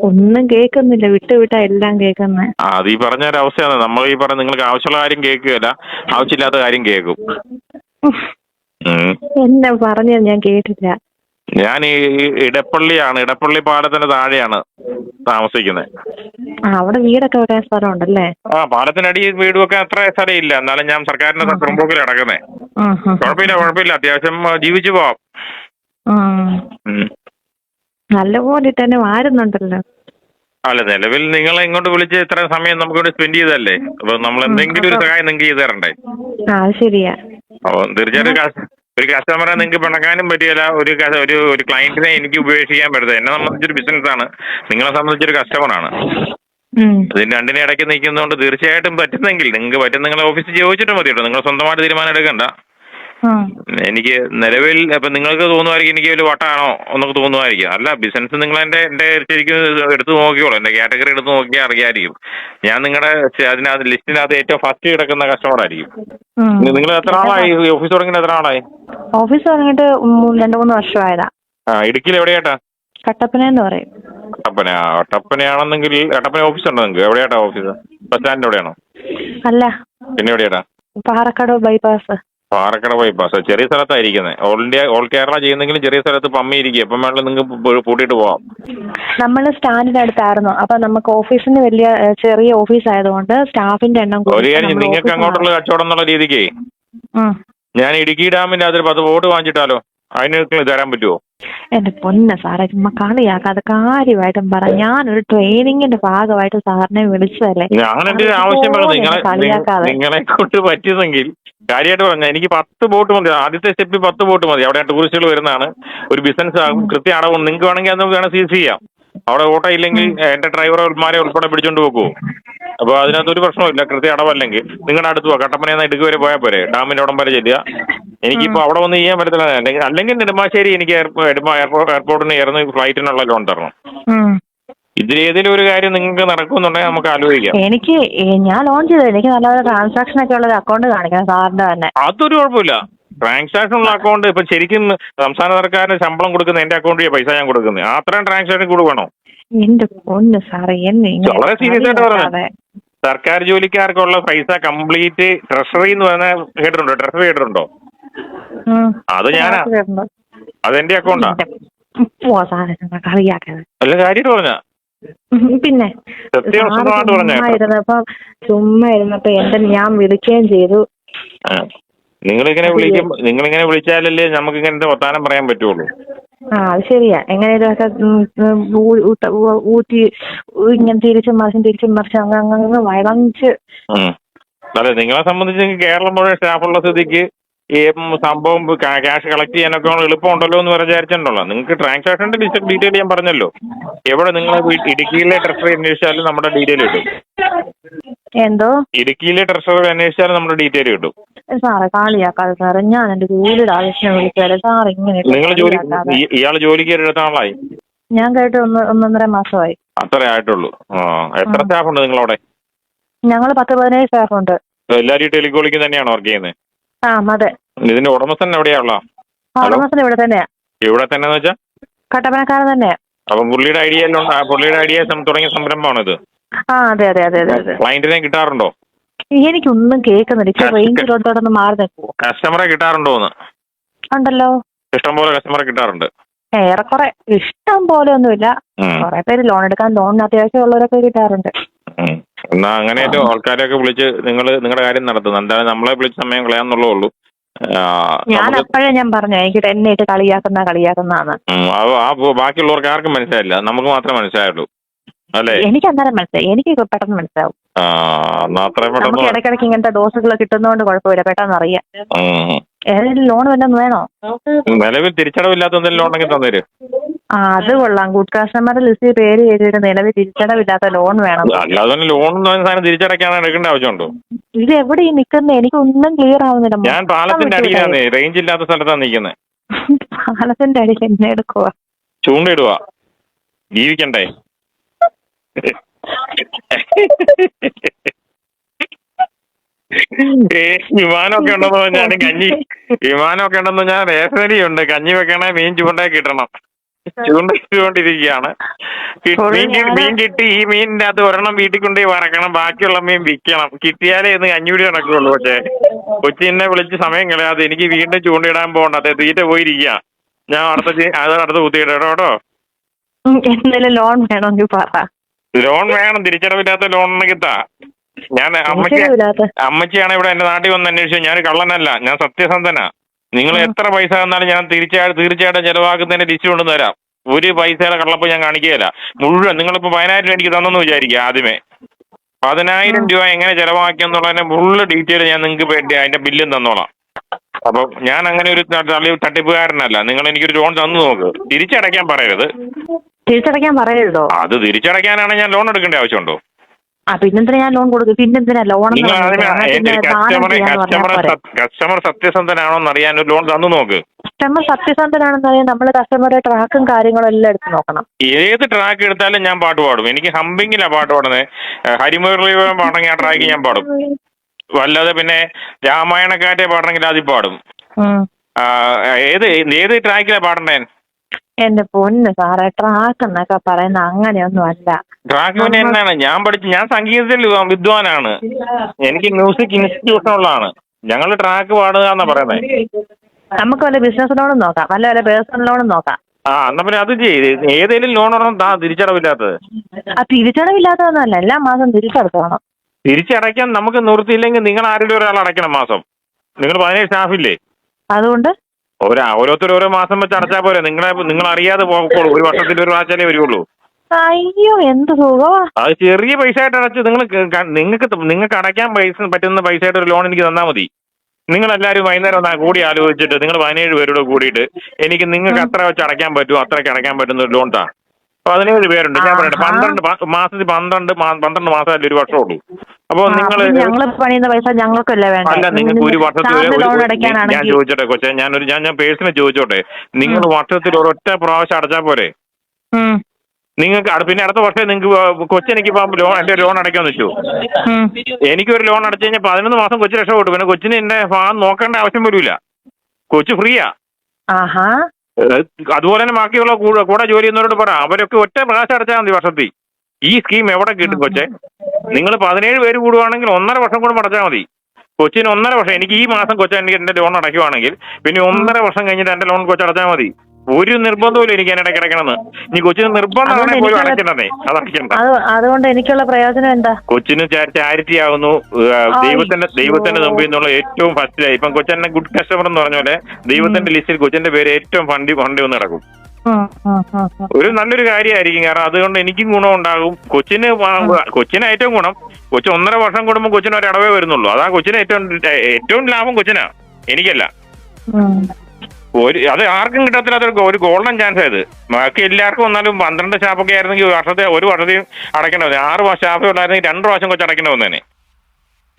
ഒന്നും കേൾക്കുന്നില്ല വിട്ടു വിട്ടാ എല്ലാം കേൾക്കുന്നത് ആ അത് ഈ പറഞ്ഞ ഒരു അവസ്ഥയാണ് നമ്മൾ ഈ പറഞ്ഞ നിങ്ങൾക്ക് ആവശ്യമുള്ള കാര്യം കേൾക്കുകയല്ല ആവശ്യമില്ലാത്ത കാര്യം കേൾക്കും. എന്നെ പറഞ്ഞത്? ഞാൻ കേട്ടില്ല. ഞാൻ ഈ ഇടപ്പള്ളിയാണ് ഇടപ്പള്ളി പാലത്തിന് താഴെയാണ്. താമസിക്കുന്നത് ആ അവിടെ വീടൊക്കെ വെക്കാൻ സ്ഥലമുണ്ടല്ലേ? ആ പാലത്തിനടി വീടും ഒക്കെ അത്ര സ്ഥലം ഇല്ല എന്നാലും ഞാൻ സർക്കാരിന്റെ പുറമ്പോക്കിൽ അടക്കുന്നേ കുഴപ്പമില്ല കുഴപ്പമില്ല. അത്യാവശ്യം ജീവിച്ചു പോവാം. നല്ലപോലെ തന്നെ വാരുന്നുണ്ടല്ലോ. അല്ല നിലവിൽ നിങ്ങളെ ഇങ്ങോട്ട് വിളിച്ച് ഇത്ര സമയം നമുക്ക് ഇവിടെ സ്പെൻഡ് ചെയ്തല്ലേ അപ്പൊ നമ്മൾ എന്തെങ്കിലും ഒരു സഹായം നിങ്ങൾക്ക് ചെയ്തു തരണ്ടേ? ശരിയാ. അപ്പൊ തീർച്ചയായിട്ടും ഒരു കസ്റ്റമറെ നിങ്ങൾക്ക് പിണക്കാനും പറ്റില്ല ഒരു ഒരു ഒരു ക്ലയന്റിനെ എനിക്ക് ഉപേക്ഷിക്കാൻ പറ്റത്തില്ല. എന്നെ സംബന്ധിച്ചൊരു ബിസിനസ് ആണ്. നിങ്ങളെ സംബന്ധിച്ചൊരു കസ്റ്റമറാണ്. ഇതിന് രണ്ടിനെ ഇടയ്ക്ക് നിൽക്കുന്നതുകൊണ്ട് തീർച്ചയായിട്ടും പറ്റുന്നെങ്കിൽ നിങ്ങൾക്ക് പറ്റും നിങ്ങളെ ഓഫീസിൽ ചോദിച്ചിട്ട് മതി കേട്ടോ നിങ്ങൾ സ്വന്തമായിട്ട് തീരുമാനം എടുക്കണ്ട. എനിക്ക് നിലവിൽ ഇപ്പൊ നിങ്ങൾക്ക് തോന്നുമായിരിക്കും എനിക്ക് ഒരു വട്ടാണോ എന്നൊക്കെ തോന്നുമായിരിക്കും അല്ല ബിസിനസ് നിങ്ങൾ എന്റെ എന്റെ ശരിക്കും എടുത്ത് നോക്കിയോളൂ എന്റെ കാറ്റഗറി എടുത്ത് നോക്കിയാൽ അറിയാമായിരിക്കും ഞാൻ നിങ്ങളുടെ അതിനകത്ത് ലിസ്റ്റിനകത്ത് ഏറ്റവും ഫസ്റ്റ് കിടക്കുന്ന കസ്റ്റമർ ആയിരിക്കും. നിങ്ങൾ എത്ര ആളായി? ഓഫീസ് തുടങ്ങിയിട്ട് എത്ര ആളായി? ഓഫീസ് തുടങ്ങിയിട്ട് രണ്ടു മൂന്ന് വർഷമായതാ. ആ ഇടുക്കിയിൽ എവിടെയാട്ടാ? കട്ടപ്പന എന്ന് പറയും. കട്ടപ്പന. കട്ടപ്പനയാണെന്നെങ്കിൽ കട്ടപ്പന ഓഫീസ് ഉണ്ടോ നിങ്ങൾക്ക്? എവിടെയാട്ടാ ഓഫീസ് ബസ് സ്റ്റാൻഡിന്റെ എവിടെയാണോ അല്ല. പിന്നെ എവിടെയാട്ടാ? പാറക്കാട് ബൈപ്പാസ് പാറക്കട ബൈപ്പാസ് ചെറിയ സ്ഥലത്തായിരിക്കുന്നത് ഓൾ ഇന്ത്യ ഓൾ കേരള ചെയ്യുന്നെങ്കിലും ചെറിയ സ്ഥലത്ത് പമ്മി ഇരിക്കുക എപ്പം വേണമെങ്കിലും നിങ്ങൾക്ക് പൂട്ടിയിട്ട് പോവാം. നമ്മൾ സ്റ്റാൻഡിന്റെ അടുത്തായിരുന്നു. അപ്പൊ നമുക്ക് ഓഫീസിന് വലിയ ചെറിയ ഓഫീസ് ആയതുകൊണ്ട് സ്റ്റാഫിന്റെ എണ്ണം ഒരു കാര്യം നിങ്ങൾക്ക് അങ്ങോട്ടുള്ള കച്ചവടം എന്നുള്ള രീതിക്ക് ഞാൻ ഇടുക്കി ഡാമിന്റെ അതിൽ പത്ത് വോട്ട് വാങ്ങിച്ചിട്ടാലോ? അതിന് തരാൻ പറ്റുമോ എന്റെ പൊന്ന സാറേ ചുമ്മാ കളിയാക്കാതെ കാര്യമായിട്ടും പറ. ഞാനൊരു ട്രെയിനിങ്ങിന്റെ ഭാഗമായിട്ട് സാറിനെ വിളിച്ചതല്ലേ. ഞാൻ എന്റെ ആവശ്യം പറഞ്ഞു നിങ്ങളെ കൊണ്ട് പറ്റിയതെങ്കിൽ കാര്യമായിട്ട് പറഞ്ഞാൽ എനിക്ക് പത്ത് ബോട്ട് മതി. ആദ്യത്തെ സ്റ്റെപ്പിൽ പത്ത് ബോട്ട് മതി. അവിടെ ടൂറിസ്റ്റുകൾ വരുന്നതാണ്. ഒരു ബിസിനസ് ആകും കൃത്യ അടവ് നിങ്ങൾക്ക് വേണമെങ്കിൽ അത് വേണമെങ്കിൽ സീസ് ചെയ്യാം. അവിടെ ഓട്ടോ ഇല്ലെങ്കിൽ എന്റെ ഡ്രൈവർമാരെ ഉൾപ്പെടെ പിടിച്ചോണ്ട് പോകുമോ അപ്പൊ അതിനകത്ത് ഒരു പ്രശ്നമില്ല കൃത്യ അടവല്ലെങ്കിൽ നിങ്ങളുടെ അടുത്ത് പോവാ കട്ടപ്പനയിൽ നിന്ന് ഇടുക്കി വരെ പോയാൽ പോരെ. ഡാമിന്റെ അവിടം വരെ ചെല്ലുക. എനിക്കിപ്പോ അവിടെ വന്ന് ചെയ്യാൻ പറ്റത്തില്ല. അല്ലെങ്കിൽ അല്ലെങ്കിൽ നെടുമ്പാശ്ശേരി എനിക്ക് എയർപോർട്ടിന് ഇറന്ന് ഫ്ലൈറ്റിനുള്ള ലോൺ തരണം. ഏതെങ്കിലും ഒരു കാര്യം നിങ്ങൾക്ക് നടക്കുന്നുണ്ടെങ്കിൽ നമുക്ക് ആലോചിക്കാം. എനിക്ക് ഞാൻ ലോൺ ചെയ്തത്. എനിക്ക് നല്ലൊരു ട്രാൻസാക്ഷൻ ഒക്കെ ഉള്ള ഒരു അക്കൗണ്ട് കാണിക്കണം സാറിന്റെ തന്നെ. അതൊരു കുഴപ്പമില്ല. ട്രാൻസാക്ഷൻ ഉള്ള അക്കൗണ്ട് ഇപ്പൊ ശരിക്കും സംസ്ഥാന സർക്കാരിന് ശമ്പളം കൊടുക്കുന്ന എന്റെ അക്കൗണ്ടിൽ പൈസ ഞാൻ കൊടുക്കുന്നത് അത്രയും ട്രാൻസാക്ഷൻ കൂടെ വേണോ. എന്റെ പൊന്ന് സാറേ എന്നെ ഇങ്ങനെ വളരെ serious ആയിട്ട് പറഞ്ഞതാ. കളിയാക്കാതെ. സർക്കാർ ജോലിക്കാർക്കുള്ള പൈസ കംപ്ലീറ്റ് ട്രഷറി എന്ന് പറഞ്ഞ കേട്ടിട്ടുണ്ടോ? ട്രഷറി കേട്ടിട്ടുണ്ടോ? ഉം. അത് ഞാനാ. കേട്ടിട്ടുണ്ട്. അതെന്റെ അക്കൗണ്ടാ എന്റെ പോ സാറേ നിങ്ങൾ കളിയാക്കാതെ അല്ല കാര്യമായിട്ട് പറഞ്ഞ? ഉം, പിന്നെ പറഞ്ഞ ചുമ്മാ ഇരുന്നപ്പോ ചുമ്മാ ഇരുന്നപ്പോ എന്റെ ഞാൻ വിളിക്കുകയും ചെയ്തു. നിങ്ങളിങ്ങനെ വിളിക്കും നിങ്ങളിങ്ങനെ വിളിച്ചാലല്ലേ നമുക്ക് ഇങ്ങനത്തെ വർത്താനം പറയാൻ പറ്റുള്ളൂ. ആ അത് ശരിയാ. എങ്ങനെയൊക്കെ ഊറ്റി ഊ- ഇങ്ങനെ തിരിച്ചും മറിച്ചും തിരിച്ചും മറിച്ചും അങ്ങ് ഉം. അല്ല നിങ്ങളെ സംബന്ധിച്ച് കേരളം മുഴുവൻ സ്റ്റാഫുള്ള സ്ഥിതിക്ക് ഈ സംഭവം ക്യാഷ് കളക്ട് ചെയ്യാനൊക്കെ എളുപ്പമുണ്ടല്ലോ എന്ന് വിചാരിച്ചിട്ടുണ്ടല്ലോ. നിങ്ങൾക്ക് ട്രാൻസാക്ഷന്റെ ഡീറ്റെയിൽ ഞാൻ പറഞ്ഞല്ലോ. എവിടെ നിങ്ങൾ ഇടുക്കിയിലെ ട്രഷറി അന്വേഷിച്ചാലും നമ്മുടെ ഡീറ്റെയിൽ കിട്ടും എന്തോ? ഇടുക്കിയിലെ ട്രഷറർ അന്വേഷിച്ചാൽ നമ്മുടെ ഡീറ്റെയിൽ കിട്ടും. സാറേ കാളിയാക്കാതെ സാറേ ഞാൻ എന്റെ ജോലിയുടെ ആവശ്യം വിളിച്ചാലേ സാർ ഇങ്ങനെ നിങ്ങൾ ജോലി ഇയാൾ ഈ- ഇയാൾ ജോലിക്ക് എടുത്ത ആളായി ഞാൻ കേട്ട് ഒന്ന് ഒന്നൊന്നര മാസമായി. അത്രേ ആയിട്ടുള്ളൂ. ആ എത്ര. സ്റ്റാഫ് ഉണ്ട് നിങ്ങളവിടെ? ഞങ്ങൾ പത്ത് പതിനേഴ് സ്റ്റാഫുണ്ട്. എല്ലാരും ടെലികോളിക്ക് തന്നെയാണ് വർക്ക് ചെയ്യുന്നത് ആ അതെ. ഇതിന്റെ ഉടമസ്ഥൻ എവിടെയാ ഉള്ള ഉടമസ്ഥൻ ഇവിടെ തന്നെയാ. ഇവിടെ തന്നെ വെച്ചാൽ കട്ടപ്പനക്കാരൻ തന്നെയാ. അപ്പം പുള്ളിയുടെ ഐഡിയ പുള്ളിയുടെ ഐഡിയ തുടങ്ങിയ സംരംഭമാണ് ഇത് ആ അതെ അതെ അതെ അതെ അതെ. ക്ലയന്റിനെ കിട്ടാറുണ്ടോ? എനിക്കൊന്നും കേൾക്കുന്നില്ല. ഇപ്പൊ റേഞ്ചിലോട്ടോടൊന്ന് മാറി നിൽക്കുവോ കസ്റ്റമറെ കിട്ടാറുണ്ടോ എന്ന് ഉണ്ടല്ലോ. ഇഷ്ടംപോലെ കസ്റ്റമറെ കിട്ടാറുണ്ട്. ഏറെക്കുറെ. ഇഷ്ടം പോലെ ഒന്നുമില്ല. ഉം. കുറെ പേര് ലോൺ എടുക്കാൻ ലോണിന് അത്യാവശ്യമുള്ളവരൊക്കെ കിട്ടാറുണ്ട്. ഉം. എന്നാ അങ്ങനെ ആൾക്കാരെയൊക്കെ വിളിച്ച് നിങ്ങൾ നിങ്ങളുടെ കാര്യം നടത്തുന്നു. എന്തായാലും നമ്മളെ വിളിച്ച് സമയം കളയാന്നുള്ളേ ഉള്ളൂ. ആ, ഞാൻ നമുക്ക് അപ്പോഴേ ഞാൻ പറഞ്ഞു എനിക്ക് എന്നെ ഇട്ട് കളിയാക്കുന്ന കളിയാക്കുന്നതാണ്. ഉം, ആ ആ ബാക്കിയുള്ളവർക്ക് ആർക്കും മനസ്സിലായില്ല. നമുക്ക് മാത്രമേ മനസ്സിലായുള്ളൂ. എനിക്ക് അന്നേരം മനസ്സിലായി. എനിക്ക് പെട്ടെന്ന് മനസ്സിലാവും. നമുക്ക് ഇടയ്ക്കിടയ്ക്ക് ഇങ്ങനത്തെ ഡോസുകൾ കിട്ടുന്നതുകൊണ്ട് കുഴപ്പമില്ല. പെട്ടെന്ന് അറിയാം. ഏതെങ്കിലും ലോൺ വല്ലതും വേണോ? നിലവിൽ തിരിച്ചടവില്ലാത്ത ലോൺ തന്നേര്. ആ അത് കൊള്ളാം. ഗുഡ് കസ്റ്റമർ ലിസ്റ്റിൽ പേര് ചെയ്തിട്ട് നിലവിൽ തിരിച്ചടവില്ലാത്ത ലോൺ വേണം. അല്ലാതെ ലോൺ സാധനം എടുക്കേണ്ട ആവശ്യമുണ്ടോ? ഇത് എവിടെ ഈ നിൽക്കുന്നത് എനിക്ക് ഒന്നും ക്ലിയർ ആവുന്നില്ല. ഞാൻ പാലത്തിന്റെ അടിയിലാണ് റേഞ്ച് ഇല്ലാത്ത സ്ഥലത്താണ് നിൽക്കുന്നത് പാലത്തിന്റെ അടിയിൽ എന്നെ എടുക്കുക ചൂണ്ടയിടുക ജീവിക്കണ്ടേ? വിമാനമൊക്കെ ഉണ്ടെന്ന്? പറഞ്ഞാൽ കഞ്ഞി വിമാനമൊക്കെ ഉണ്ടെന്ന്? പറഞ്ഞാൽ റേഷനരി ഉണ്ട്. കഞ്ഞി വെക്കണേ മീൻ ചൂണ്ടേ കിട്ടണം കി- മീൻ മീൻ കിട്ടി. ഈ മീനിന്റെ അകത്ത് ഒരെണ്ണം വീട്ടിൽ കൊണ്ടുപോയി വറക്കണം. ബാക്കിയുള്ള മീൻ വിൽക്കണം. കിട്ടിയാലേ ഇന്ന് കഞ്ഞിപിടി നടക്കുള്ളൂ. പക്ഷേ കൊച്ചിനെ വിളിച്ച് സമയം കളയാതെ എനിക്ക് വീണ്ടും ചൂണ്ടയിടാൻ പോകണ്ട. അതെ തീറ്റ പോയിരിക്കുക. ഞാൻ അടുത്ത അത് അടുത്ത് കുത്തിയിട്ടോ കേട്ടോ എന്തെങ്കിലും ലോൺ വേണമെങ്കിൽ പറ. ലോൺ വേണം തിരിച്ചടവില്ലാത്ത ലോൺ ഉണ്ടെങ്കിൽ താ. ഞാൻ തിരിച്ചടവില്ലാത്ത. അമ്മച്ചിയാണ് ഇവിടെ എന്റെ നാട്ടിൽ വന്ന് അന്വേഷിച്ചത്. ഞാൻ കള്ളനല്ല ഞാൻ സത്യസന്ധനാ. നിങ്ങൾ എത്ര പൈസ തന്നാലും ഞാൻ തീർച്ചയായിട്ടും തീർച്ചയായിട്ടും ചെലവാക്കുന്നതിന്റെ ലിസ്റ്റ് കൊണ്ടു തരാം. ഒരു പൈസയുടെ കള്ളപ്പ് ഞാൻ കാണിക്കുകയില്ല. മുഴുവൻ നിങ്ങളിപ്പോ പതിനായിരം രൂപ എനിക്ക് തന്നെന്ന് വിചാരിക്കുക ആദ്യമേ. പതിനായിരം രൂപ എങ്ങനെ ചെലവാക്കിയെന്നുള്ളതിന്റെ ഫുള്ള് ഡീറ്റെയിൽ ഞാൻ നിങ്ങൾക്ക് വേണ്ടി അതിന്റെ ബില്ലും തന്നോളാം. അപ്പൊ ഞാൻ അങ്ങനെ ഒരു തള്ളി- തട്ടിപ്പുകാരനല്ല. നിങ്ങൾ എനിക്കൊരു ലോൺ തന്നു നോക്ക്. തിരിച്ചടയ്ക്കാൻ പറയരുത്. തിരിച്ചടയ്ക്കാൻ പറയരുതോ? അത് തിരിച്ചടയ്ക്കാനാണ് ഞാൻ ലോൺ എടുക്കേണ്ട ആവശ്യമുണ്ടോ? ആ പിന്നെന്തിനാ ഞാൻ ലോൺ കൊടുക്കും? പിന്നെന്തിനാ ലോൺ കസ്റ്റമർ സത്യസന്ധനാണോന്ന് സത്യസന്ധനാണോ അറിയാൻ ഒരു ലോൺ തന്നു നോക്ക്. കസ്റ്റമർ സത്യസന്ധനാണെന്ന് അറിയാൻ നമ്മൾ കസ്റ്റമറുടെ ട്രാക്കും കാര്യങ്ങളും എല്ലാം എടുത്ത് നോക്കണം. ഏത് ട്രാക്ക് എടുത്താലും ഞാൻ പാട്ട് പാടും. എനിക്ക് ഹമ്പിങ്ങിലാ പാട്ട് പാടുന്നത് ഹരിമുരളി പാടണെങ്കിൽ ആ ട്രാക്ക് ഞാൻ പാടും. വല്ലാതെ പിന്നെ രാമായണക്കാറ്റെ പാടണമെങ്കിൽ അതിൽ പാടും. ഏത് ഏത് ട്രാക്കിലാ പാടണ്ടേ എന്റെ പൊന്ന് സാറേ ട്രാക്ക് എന്നൊക്കെ പറയുന്ന അങ്ങനെയൊന്നും അല്ല. ട്രാക്ക് പിന്നെ എന്നാണ്? ഞാൻ പഠിച്ചു ഞാൻ സംഗീതത്തിൽ വിദ്വാനാണ്. എനിക്ക് മ്യൂസിക് ഇൻസ്റ്റിറ്റ്യൂഷൻ ഉള്ളതാണ് ഞങ്ങൾ ട്രാക്ക് പാടുക എന്നാ പറയുന്നത് നമുക്ക് വല്ല ബിസിനസ് ലോണും നോക്കാം. വല്ല വല്ല പേഴ്സണൽ ലോണും നോക്കാം. ആ എന്നാ പിന്നെ അത് ചെയ്ത് ഏതെങ്കിലും ലോൺ ഒരെണ്ണം താ തിരിച്ചടവില്ലാത്തത്. ആ തിരിച്ചടവില്ലാത്തതൊന്നുമല്ല. എല്ലാ മാസം തിരിച്ചടക്കണം. തിരിച്ചടയ്ക്കാൻ നമുക്ക് നിവൃത്തിയില്ലെങ്കിൽ നിങ്ങൾ ആരെങ്കിലും ഒരാൾ അടയ്ക്കണം മാസം? നിങ്ങൾ പതിനേഴ് സ്റ്റാഫില്ലേ? അതുകൊണ്ട് ഓരോ ഓരോരുത്തർ ഓരോ മാസം വെച്ച് അടച്ചാൽ പോരെ. നിങ്ങളെ നിങ്ങൾ അറിയാതെ പോകോളൂ ഒരു വർഷത്തിൽ ഒരു പ്രാവശ്യമേ വരുള്ളൂ അയ്യോ എന്ത് സുഖമാ അത് ചെറിയ പൈസ ആയിട്ട് അടച്ച് നിങ്ങൾ നിങ്ങൾക്ക് നിങ്ങൾക്ക് അടയ്ക്കാൻ പൈസ പറ്റുന്ന പൈസ ആയിട്ട് ഒരു ലോൺ എനിക്ക് തന്നാൽ മതി. നിങ്ങൾ എല്ലാവരും വൈകുന്നേരം ഒന്ന് കൂടി ആലോചിച്ചിട്ട് നിങ്ങൾ പതിനേഴ് പേരോട് കൂടിയിട്ട് എനിക്ക് നിങ്ങൾക്ക് അത്ര വെച്ച് അടയ്ക്കാൻ പറ്റുമോ? അത്രയ്ക്ക് അടയ്ക്കാൻ പറ്റുന്ന ഒരു ലോൺ താ. പതിനേഴ് പേരുണ്ട്. ഞാൻ പറയട്ടെ. പന്ത്രണ്ട് മാസത്തിൽ പന്ത്രണ്ട് പന്ത്രണ്ട് മാസമല്ലേ ഒരു വർഷം ഉള്ളൂ. അപ്പൊ നിങ്ങൾ ഞങ്ങൾ പണിയുന്ന പൈസ ഞങ്ങൾക്കല്ലേ വേണ്ട? അല്ല നിങ്ങൾക്ക് ഒരു വർഷത്തിൽ ഞാൻ ചോദിച്ചോട്ടെ കൊച്ചെ ഞാനൊരു ഞാൻ ഞാൻ പേഴ്സണൽ ചോദിച്ചോട്ടെ. നിങ്ങൾ വർഷത്തിൽ ഒരൊറ്റ പ്രാവശ്യം അടച്ചാൽ പോരെ? നിങ്ങൾക്ക് പിന്നെ അടുത്ത വർഷം നിങ്ങൾക്ക് കൊച്ചെനിക്ക് ഇപ്പം ലോൺ എന്റെ ലോൺ അടയ്ക്കാന്ന് വെച്ചു. എനിക്കൊരു ലോൺ അടച്ചു കഴിഞ്ഞാൽ പതിനൊന്ന് മാസം കൊച്ചു രക്ഷപ്പെട്ടു. പിന്നെ കൊച്ചിന് എന്റെ ഭാഗം നോക്കേണ്ട ആവശ്യം വരില്ല കൊച്ചു ഫ്രീയാ. അതുപോലെ തന്നെ ബാക്കിയുള്ള കൂടെ ജോലി ചെയ്യുന്നവരോട് പറ. അവരൊക്കെ ഒറ്റ പ്രകാശം അടച്ചാൽ മതി വർഷത്തിൽ. ഈ സ്കീം എവിടെ കിട്ടും കൊച്ചെ? നിങ്ങൾ പതിനേഴ് പേര് കൂടുവാണെങ്കിൽ ഒന്നര വർഷം കൂടെ അടച്ചാൽ മതി. കൊച്ചിന് ഒന്നര വർഷം. എനിക്ക് ഈ മാസം കൊച്ചെ എനിക്ക് എന്റെ ലോൺ അടയ്ക്കുവാണെങ്കിൽ പിന്നെ ഒന്നര വർഷം കഴിഞ്ഞിട്ട് എന്റെ ലോൺ കൊച്ചടച്ചാൽ മതി. ഒരു നിർബന്ധവും എനിക്ക് അതിനിടെ അടയ്ക്കണമെന്ന് നീ കൊച്ചിന് നിർബന്ധമാണെങ്കിൽ പോലും അടയ്ക്കണമേ അത് അടയ്ക്കണ്ട. അത് അതുകൊണ്ട് എനിക്കുള്ള പ്രയോജനം എന്താ? കൊച്ചിന് ചാരിറ്റി ആവുന്നു. ദൈവത്തിന്റെ ദൈവത്തിന്റെ മുമ്പിൽ നിന്നുള്ള ഏറ്റവും ഫസ്റ്റിലായി ഇപ്പം കൊച്ചെന്നെ ഗുഡ് കസ്റ്റമർ എന്ന് പറഞ്ഞ പോലെ ദൈവത്തിന്റെ ലിസ്റ്റിൽ കൊച്ചിന്റെ പേര് ഏറ്റവും ഫണ്ടി ഫണ്ടി വന്ന് കിടക്കും. ഉം, ഉം, ഉം, ഉം. ഒരു നല്ലൊരു കാര്യമായിരിക്കും. കാരണം അതുകൊണ്ട് എനിക്കും ഗുണം ഉണ്ടാകും. കൊച്ചിന് വാ- കൊച്ചിന് ഏറ്റവും ഗുണം. കൊച്ചു ഒന്നര വർഷം കൂടുമ്പോൾ കൊച്ചിന് ഒരു ഇടവേ വരുന്നുള്ളൂ. അതാ കൊച്ചിന് ഏറ്റവും ഏറ്റവും ലാഭം കൊച്ചിനാ. എനിക്കല്ല. ഉം. ഒരു അത് ആർക്കും കിട്ടത്തില്ലാത്ത ഒരു- ഒരു ഗോൾഡൻ ചാൻസ് ആയത് ബാക്കി എല്ലാവർക്കും വന്നാലും പന്ത്രണ്ട് ഷാപ്പൊക്കെ ആയിരുന്നെങ്കിൽ വർഷത്തെ ഒരു വർഷത്തെയും അടയ്ക്കേണ്ട വന്നേ ആറ് ഷാപ്പ് ഉണ്ടായിരുന്നെങ്കിൽ രണ്ട് പ്രാവശ്യം കൊച്ചു അടയ്ക്കേണ്ട വന്നേനെ.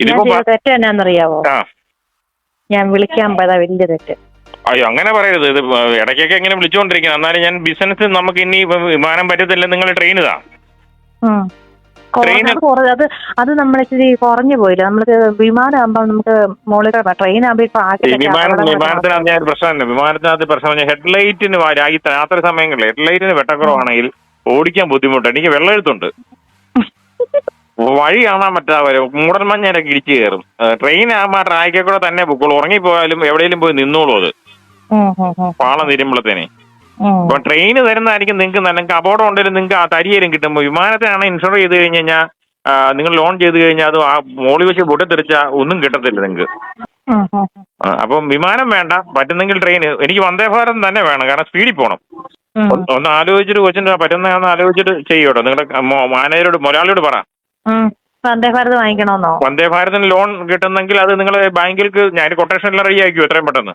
ഞാൻ ഇതിപ്പോ ചെയ്ത തെറ്റ് എന്നാന്നറിയാവോ? ആ. ഞാൻ വിളിക്കാൻ പോയതാ വലിയ തെറ്റ്. അയ്യോ അങ്ങനെ പറയരുത്. ഇത് ഇടയ്ക്കൊക്കെ എങ്ങനെ വിളിച്ചുകൊണ്ടിരിക്കുന്നത് എന്നാലും ഞാൻ ബിസിനസ് നമുക്ക് ഇനി വിമാനം പറ്റത്തില്ല നിങ്ങൾ ട്രെയിൻ ഇതാ. അത് അത് അത് നമ്മൾ ഇച്ചിരി കുറഞ്ഞു പോയില്ല? നമുക്ക് വിമാനം ആകുമ്പോൾ നമുക്ക് മുകളിൽ ട്രെയിൻ ആകുമ്പോൾ ഇപ്പൊ വിമാനത്തിനകത്ത് ഞാൻ പ്രശ്നമില്ല. വിമാനത്തിനകത്ത് പ്രശ്നം ഹെഡ്ലൈറ്റിന് ഈ രാത്രി സമയങ്ങളിൽ ഹെഡ്ലൈറ്റിന് വെട്ടക്കുറവാണെങ്കിൽ ഓടിക്കാൻ ബുദ്ധിമുട്ടാണ് എനിക്ക് വെള്ളമെഴുത്തുണ്ട്. വഴി കാണാൻ പറ്റാതെ മൂടൽ മഞ്ഞരൊക്കെ ഇടിച്ചു കയറും. ട്രെയിൻ ആകുമ്പോൾ ട്രാക്കിൽ കൂടെ തന്നെ ഉറങ്ങി പോയാലും എവിടെയെങ്കിലും പോയി നിന്നോളൂ അത്. പാളം തിരുമ്പളത്തേനെ. അപ്പൊ ട്രെയിന് തരുന്നതായിരിക്കും നിങ്ങൾക്ക് നല്ല നിങ്ങൾക്ക് അപകടം ഉണ്ടെങ്കിലും നിങ്ങൾക്ക് ആ തരിയേലും കിട്ടുമ്പോൾ വിമാനത്തിനാണ് ഇൻഷുർ ചെയ്ത് കഴിഞ്ഞ് കഴിഞ്ഞാൽ നിങ്ങൾ ലോൺ ചെയ്ത് കഴിഞ്ഞാൽ അത് ആ മോളി വെച്ച് പൊട്ടിത്തെറിച്ചാൽ ഒന്നും കിട്ടത്തില്ല നിങ്ങൾക്ക്. അപ്പം വിമാനം വേണ്ട പറ്റുന്നെങ്കിൽ ട്രെയിന് എനിക്ക് വന്ദേ ഭാരത് തന്നെ വേണം കാരണം സ്പീഡിൽ പോകണം ഒന്ന് ആലോചിച്ചിട്ട് കൊച്ചിന് പറ്റുന്ന ആലോചിച്ചിട്ട് ചെയ്യോട്ടോ നിങ്ങളുടെ മാനേജരോട് മൊരാളിയോട് പറ. വന്ദേ ഭാരത് വാങ്ങിക്കണമെന്നോ വന്ദേ ഭാരതിന് ലോൺ കിട്ടുന്നെങ്കിൽ അത് നിങ്ങൾ ബാങ്കിലേക്ക് ഞാൻ കൊട്ടേഷൻ എല്ലാം റെഡി ആക്കിയോ എത്രയും പെട്ടെന്ന്.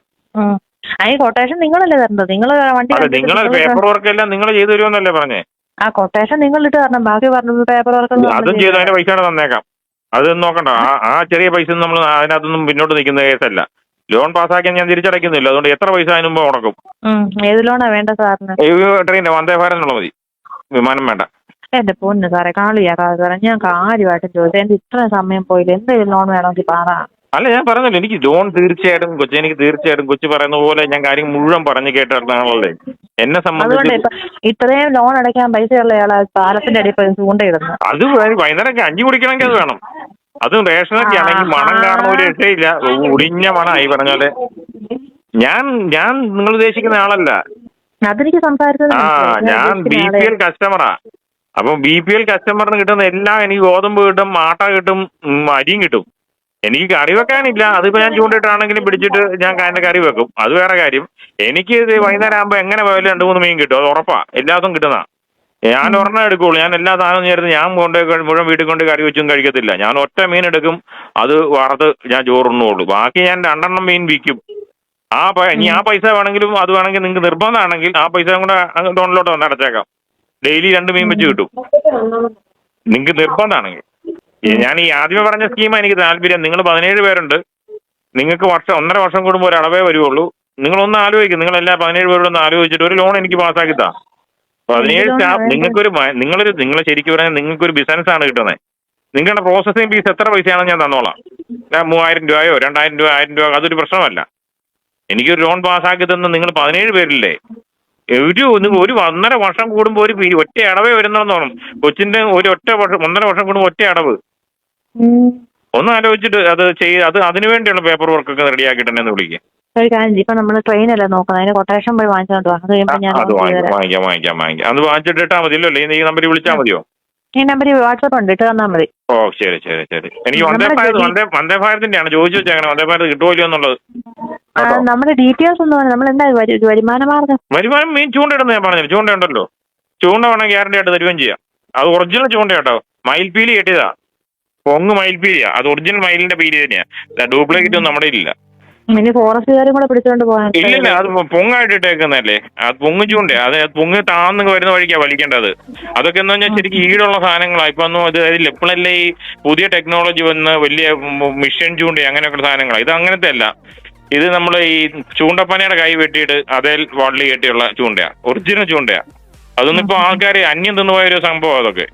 അതിന് കൊട്ടേഷൻ നിങ്ങളല്ലേ തരേണ്ടത്? നിങ്ങൾ വണ്ടി അതെ നിങ്ങൾ പേപ്പർ വർക്ക് എല്ലാം നിങ്ങൾ ചെയ്തു തരുമെന്നല്ലേ പറഞ്ഞേ? ആ കൊട്ടേഷൻ നിങ്ങൾ ഇട്ട് തരണം. ബാക്കി പറഞ്ഞത് പേപ്പർ വർക്ക് അതും ചെയ്ത് അതിന്റെ പൈസ തന്നേക്കാം. അത് നോക്കണ്ട. ആ ചെറിയ പൈസ നമ്മൾ അതിനകത്തൊന്നും പിന്നോട്ട് നിൽക്കുന്ന കേസല്ല. ലോൺ പാസ്സാക്കിയാൽ ഞാൻ തിരിച്ചടയ്ക്കുന്നില്ല. അതുകൊണ്ട് എത്ര പൈസ അതിന് മുമ്പ് മുടക്കും. ഏത് ലോണാ വേണ്ട സാറിന്? ട്രെയിൻ വന്ദേ ഭാരതിനുള്ള മതി. വിമാനം വേണ്ട. എന്റെ പൊന്ന് സാറേ കാളിയാ സാറേ ഞാൻ കാര്യമായിട്ടും ചോദിച്ചു. എന്റെ ഇത്ര സമയം പോയില്ല? എന്തെങ്കിലും ലോൺ വേണമെങ്കിൽ പറ. അല്ല ഞാൻ പറഞ്ഞല്ലോ എനിക്ക് ജോൺ തീർച്ചയായിട്ടും കൊച്ചി എനിക്ക് തീർച്ചയായിട്ടും കൊച്ചി പറയുന്ന പോലെ ഞാൻ കാര്യം മുഴുവൻ പറഞ്ഞു കേട്ടിട്ടാണല്ലേ എന്നെ സംബന്ധിച്ച് ഇത്രയും ലോൺ അടയ്ക്കാൻ പൈസയുള്ള ഇയാളെ പാലത്തിന്റെ അടിയിൽ ചൂണ്ടയിടുന്നു അത് വൈകുന്നേരം അഞ്ചു കുടിക്കണമെങ്കിൽ അത് വേണം. അതും റേഷനൊക്കെ ആണെങ്കിൽ മണം കാണുന്ന ഒരു രക്ഷയില്ല ഒടിഞ്ഞ മണമായി പറഞ്ഞ പോലെ ഞാൻ ഞാൻ നിങ്ങൾ ഉദ്ദേശിക്കുന്ന ആളല്ല. അതെനിക്ക് സംസാരിച്ചത് ആ ഞാൻ ബി പി എൽ കസ്റ്റമറാ അപ്പം ബി പി എൽ കസ്റ്റമറിന് കിട്ടുന്ന എല്ലാം എനിക്ക് ഗോതമ്പ് കിട്ടും ആട്ട കിട്ടും അരിയും കിട്ടും. എനിക്ക് കറി വെക്കാനില്ല. അതിപ്പോ ഞാൻ ചൂണ്ടിട്ടാണെങ്കിലും പിടിച്ചിട്ട് ഞാൻ അതിന്റെ കറി വെക്കും. അത് വേറെ കാര്യം. എനിക്ക് ഇത് വൈകുന്നേരം ആകുമ്പോൾ എങ്ങനെ പോയാലും രണ്ട് മൂന്ന് മീൻ കിട്ടും. അത് ഉറപ്പാ. എല്ലാതും കിട്ടുന്ന ഞാൻ ഒരെണ്ണം എടുക്കുള്ളൂ. ഞാൻ എല്ലാ സാധനവും ചേർത്ത് ഞാൻ കൊണ്ട് മുഴുവൻ വീട്ടിൽ കൊണ്ട് കറി വെച്ചും കഴിക്കത്തില്ല. ഞാൻ ഒറ്റ മീൻ എടുക്കും. അത് വറുത്ത് ഞാൻ ചോറുണ്ണുള്ളൂ ബാക്കി ഞാൻ രണ്ടെണ്ണം മീൻ വിൽക്കും. ആ ഇനി ആ പൈസ വേണമെങ്കിലും അത് വേണമെങ്കിൽ നിങ്ങൾക്ക് നിർബന്ധമാണെങ്കിൽ ആ പൈസ കൂടെ ലോണിലോട്ട് വന്ന് അടച്ചേക്കാം. ഡെയിലി രണ്ട് മീൻ വെച്ച് കിട്ടും. നിങ്ങൾക്ക് നിർബന്ധമാണെങ്കിൽ. ഞാൻ ഈ ആദ്യമേ പറഞ്ഞ സ്കീമാണ് എനിക്ക് താല്പര്യം നിങ്ങൾ പതിനേഴ് പേരുണ്ട്. നിങ്ങൾക്ക് വർഷം ഒന്നര വർഷം കൂടുമ്പോൾ ഒരു അളവേ വരുവുള്ളൂ. നിങ്ങളൊന്ന് ആലോചിക്കും നിങ്ങൾ എല്ലാ പതിനേഴ് പേരോടൊന്ന് ആലോചിച്ചിട്ട് ഒരു ലോൺ എനിക്ക് പാസ്സാക്കി താ പതിനേഴ് സ്റ്റാഫ് നിങ്ങൾക്കൊരു നിങ്ങളൊരു നിങ്ങൾ ശരിക്കും പറഞ്ഞാൽ നിങ്ങൾക്കൊരു ബിസിനസ് ആണ് കിട്ടുന്നത്. നിങ്ങളുടെ പ്രോസസ്സിംഗ് ഫീസ് എത്ര പൈസയാണെന്ന് ഞാൻ തന്നോളാം. മൂവായിരം രൂപയോ രണ്ടായിരം രൂപ ആയിരം രൂപ അതൊരു പ്രശ്നമല്ല. എനിക്കൊരു ലോൺ പാസ്സാക്കി തന്ന നിങ്ങൾ പതിനേഴ് പേരില്ലേ? ഒരു നിങ്ങൾ ഒരു ഒന്നര വർഷം കൂടുമ്പോൾ ഒരു ഒറ്റ അടവേ വരുന്നതെന്ന് തോന്നും കൊച്ചിന്റെ ഒരു ഒറ്റ വർഷം ഒന്നര വർഷം കൂടുമ്പോൾ ഒറ്റ അടവ്. ഒന്ന് ആലോചിച്ചിട്ട് അത് ചെയ്ത് അത് അതിനു വേണ്ടിയുള്ള പേപ്പർ വർക്ക് ഒക്കെ റെഡിയാക്കിട്ട് എന്നെ ഒന്ന് വിളിക്കുക ഒരു കാര്യം. ഇപ്പൊ നമ്മൾ ട്രെയിനല്ലേ നോക്കുന്നത്? അതിന് കൊട്ടേഷൻ പോയി വാങ്ങിച്ചോണ്ട് അത് ഞാൻ അത് വാങ്ങിക്കാം. വാങ്ങിക്കാം വാങ്ങിക്കാം അത് വാങ്ങിച്ചിട്ട് ഇട്ടാൽ മതിയല്ലോ അല്ലെങ്കിൽ ഈ നമ്പറിൽ വിളിച്ചാ മതിയോ? ഈ നമ്പറിൽ വാട്സപ്പ് ഉണ്ട്. ഇട്ട് തന്നാൽ മതി. ഓ ശരി ശരി ശരി. എനിക്ക് വന്ദേ ഫയർ ഭാരത് വന്ദേ വന്ദേ ഭാരതിന്റെ ആണ്. ചോദിച്ചു വെച്ചേക്കണം വന്ദേ ഭാരത് കിട്ടുമോ ഇല്ലയോ എന്നുള്ളത്. നമ്മുടെ ഡീറ്റെയിൽസ് ഒന്ന് പറഞ്ഞു. നമ്മൾ എന്താ വരു- വരുമാന മാർഗം? വരുമാനം മീൻ ചൂണ്ടയിടുന്ന ഞാൻ പറഞ്ഞു ചൂണ്ട ഉണ്ടല്ലോ ചൂണ്ട വേണം ഗ്യാരണ്ടി ആയിട്ട് തരുകയും ചെയ്യാം. അത് ഒറിജിനൽ ചൂണ്ട കേട്ടോ മയിൽപീലി കെട്ടിയതാ. പൊങ്ങ് മയിൽപീലിയാ അത് ഒറിജിനൽ മയിലിന്റെ പീലി തന്നെയാ. ഡ്യൂപ്ലിക്കേറ്റ് ഒന്നും നമ്മുടെ ഇല്ല. ഇനി ഫോറസ്റ്റുകാരും കൂടെ പിടിച്ചോണ്ട് പോകാൻ ഇല്ലില്ല അത് പൊങ്ങായിട്ട് ഇട്ടേക്കുന്നല്ലേ അത് പൊങ്ങ് ചൂണ്ടേ അത് പൊങ്ങ് താന്ന് വരുന്ന വഴിക്കാ വലിക്കേണ്ടത്. അതൊക്കെ എന്ന് പറഞ്ഞാൽ ശരിക്കും ഈടുള്ള സാധനങ്ങളാ. ഇപ്പൊ ഒന്നും ഇത് അതിൽ ഇപ്പോഴല്ലേ ഈ പുതിയ ടെക്നോളജി വന്ന് വലിയ മിഷൻ ചൂണ്ട അങ്ങനെയൊക്കെ സാധനങ്ങളാ. ഇത് അങ്ങനത്തെ അല്ല. ഇത് നമ്മൾ ഈ ചൂണ്ടപ്പനയുടെ കൈ വെട്ടിയിട്ട് അതേ വള്ളി കെട്ടിയുള്ള ചൂണ്ടയാ. ഒറിജിനൽ ചൂണ്ടയാ. അതൊന്നും ഇപ്പൊ ആൾക്കാർ അന്യം തിന്നുപോയ ഒരു സംഭവം അതൊക്കെ.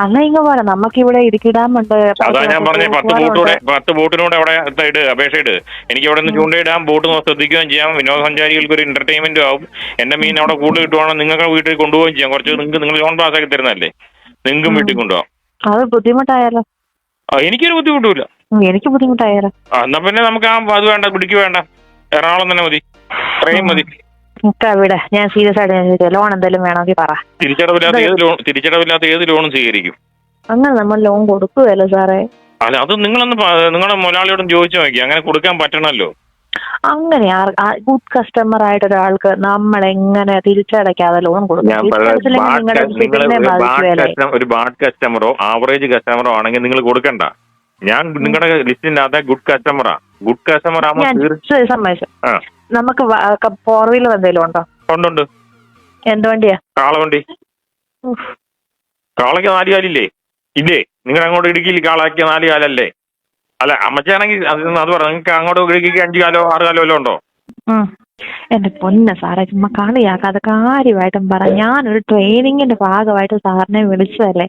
അന്ന് ഇങ്ങ പോലെ നമുക്കിവിടെ ഇടുക്കി ഡാം ഉണ്ട് അതാ ഞാൻ പറഞ്ഞ പത്ത് ബോട്ടൂടെ പത്ത് ബോട്ടിനൂടെ അവിടെ ഇട് അപേക്ഷ ഇട്. എനിക്ക് അവിടെ നിന്ന് ചൂണ്ടയിടാം ബോട്ട് ശ്രദ്ധിക്കുകയും ചെയ്യാം വിനോദസഞ്ചാരികൾക്ക് ഒരു എന്റർടൈൻമെന്റും ആവും. എന്റെ മീൻ അവിടെ കൂടുതൽ കിട്ടുവാണെങ്കിൽ നിങ്ങൾക്ക് വീട്ടിൽ കൊണ്ടുപോവുകയും ചെയ്യാം. കുറച്ച് നിങ്ങൾക്ക് നിങ്ങൾ ലോൺ പാസ്സാക്കി തരുന്നതല്ലേ? നിങ്ങൾക്കും വീട്ടിൽ കൊണ്ടുപോകാം അത് ബുദ്ധിമുട്ടായാലോ? എനിക്കൊരു ബുദ്ധിമുട്ടില്ല എനിക്ക് ബുദ്ധിമുട്ടായാലോ? എന്നാ പിന്നെ നമുക്ക് ആ അത് വേണ്ട പിടിക്ക് വേണ്ട. എറണാകുളം തന്നെ മതി. ട്രെയിൻ മതി. ഒക്കെ വിടെ ഞാൻ സീരിയസ് ആയിട്ട് ഞാൻ ചോദിക്കാം ലോൺ എന്തെങ്കിലും വേണമെങ്കിൽ പറ. തിരിച്ചടവില്ലാത്ത ഏത് ലോൺ തിരിച്ചടവില്ലാത്ത ഏത് ലോണും സ്വീകരിക്കും? അങ്ങനെ നമ്മൾ ലോൺ കൊടുക്കുകയല്ലോ സാറേ. അല്ല അത് നിങ്ങളൊന്ന് പ- നിങ്ങളുടെ മുതലാളിയോടും ചോദിച്ചു നോക്കി അങ്ങനെ കൊടുക്കാൻ പറ്റണല്ലോ. അങ്ങനെ ഗുഡ് കസ്റ്റമർ ആയിട്ട് ഒരാൾക്ക് നമ്മൾ എങ്ങനെ തിരിച്ചടയ്ക്കാതെ ലോൺ കൊടുക്കും? ഞാൻ തിരിച്ചടച്ചില്ലെങ്കിൽ നിങ്ങളുടെ ബിസിനസിനെ ബാധിക്കുകയല്ലേ ഒരു ബാഡ് കസ്റ്റമറോ ആവറേജ് കസ്റ്റമറോ ആണെങ്കിൽ നിങ്ങൾ കൊടുക്കണ്ട. ഞാൻ നിങ്ങളുടെ ലിസ്റ്റിന്റെ അകത്തെ ഗുഡ് കസ്റ്റമറാ ഗുഡ് കസ്റ്റമർ ആവുമ്പോൾ ആകുമ്പോൾ സമ്മതിച്ചു. ആ. നമുക്ക് ഫോർ വീലർ എന്തെങ്കിലും ഉണ്ടോ? ഉണ്ടുണ്ട്. എന്ത് വണ്ടിയാ? കാളവണ്ടി കാളയ്ക്ക് നാല് കാലില്ലേ? ഇല്ലേ? നിങ്ങൾ അങ്ങോട്ട് ഇടുക്കിയിൽ കാളയ്ക്ക് നാല് കാലല്ലേ? അല്ല അമ്മച്ചാണെങ്കിൽ അത് അത് പറഞ്ഞു. നിങ്ങൾക്ക് അങ്ങോട്ട് ഇടുക്കിക്ക് അഞ്ച് കാലോ ആറ് കാലോ വല്ലതും ഉണ്ടോ? എന്റെ പൊന്ന സാറേ ചുമ്മാ കളിയാക്കാതെ കാര്യമായിട്ടും പറ. ഞാനൊരു ട്രെയിനിങ്ങിന്റെ ഭാഗമായിട്ട് സാറിനെ വിളിച്ചതല്ലേ?